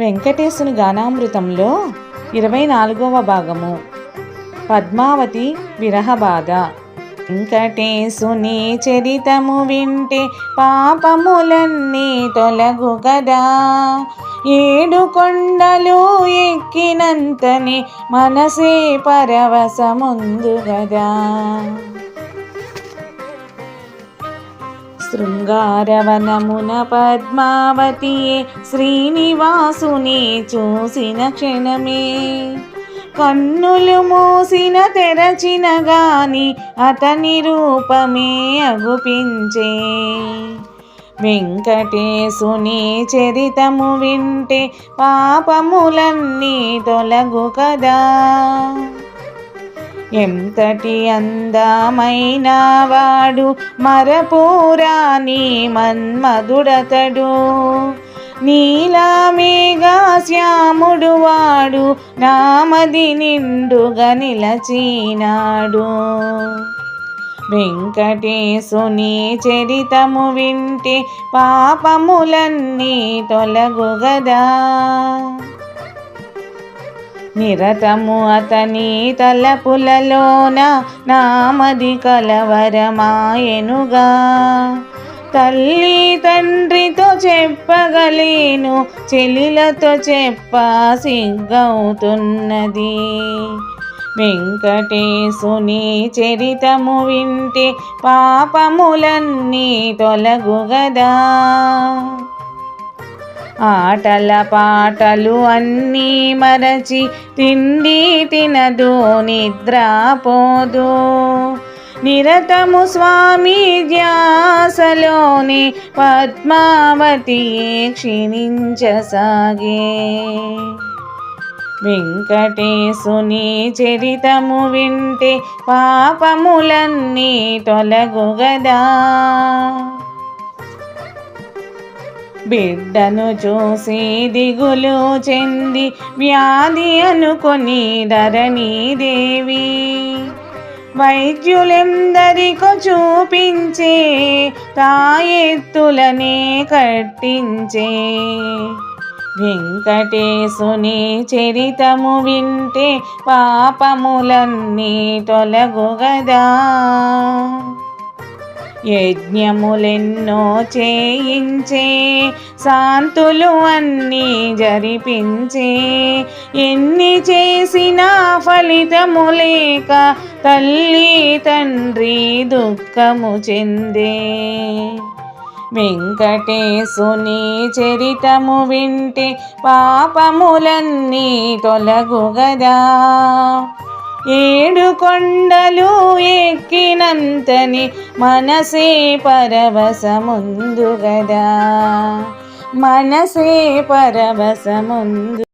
వెంకటేశుని గానామృతంలో ఇరవై నాలుగవ భాగము. పద్మావతి విరహబాధ. వెంకటేశుని చరితము వింటే పాపములన్నీ తొలగు కదా ఏడు కొండలు ఎక్కినంతనే మనసే పరవశముందు కదా శృంగారవనమున పద్మావతి శ్రీనివాసుని చూసిన క్షణమే. కన్నులు మూసిన తెరచిన గాని అతని రూపమే అగుపించే. వెంకటేశుని చరితము వింటే పాపములన్నీ తొలగు కదా. ఎంతటి అందమైన వాడు మరపూరాని మన్మధుడతడు. నీలామేగా శ్యాముడు వాడు నామది నిండుగా నిలచినాడు. వెంకటేశుని చరితము వింటే పాపములన్నీ తొలగుగదా. నిరతము అతని తలపులలోన నామది కలవరమాయనుగా. తల్లి తండ్రితో చెప్పగలేను చెలిలతో చెప్ప సిగ్గవుతున్నది వెంకటేశుని చరితము వింటే పాపములన్నీ తొలగుగదా. ఆటల పాటలు అన్నీ మరచి తిండి తినదు నిద్రపోదు నిరతము స్వామి ధ్యాసలోని పద్మావతి క్షీణించసాగే. వెంకటేశుని చరితము వింటే పాపములన్నీ తొలగుగదా. బిడ్డను చూసి దిగులు చెంది వ్యాధి అనుకొని ధరణీదేవి. వైద్యులెందరికో చూపించే తాయెత్తులనే కట్టించే. వెంకటేశుని చరితము వింటే పాపములన్నీ తొలగుగదా. యజ్ఞములెన్నో చేయించే శాంతులు అన్నీ జరిపించే. ఎన్ని చేసినా ఫలితము లేక తల్లి తండ్రి దుఃఖము చెందే. వెంకటేశుని చరితము వింటే పాపములన్నీ తొలగుగదా. ఏడు కొండలు ఎక్కినంతని మనసే పరవశముందు గదా మనసే పరవశముందు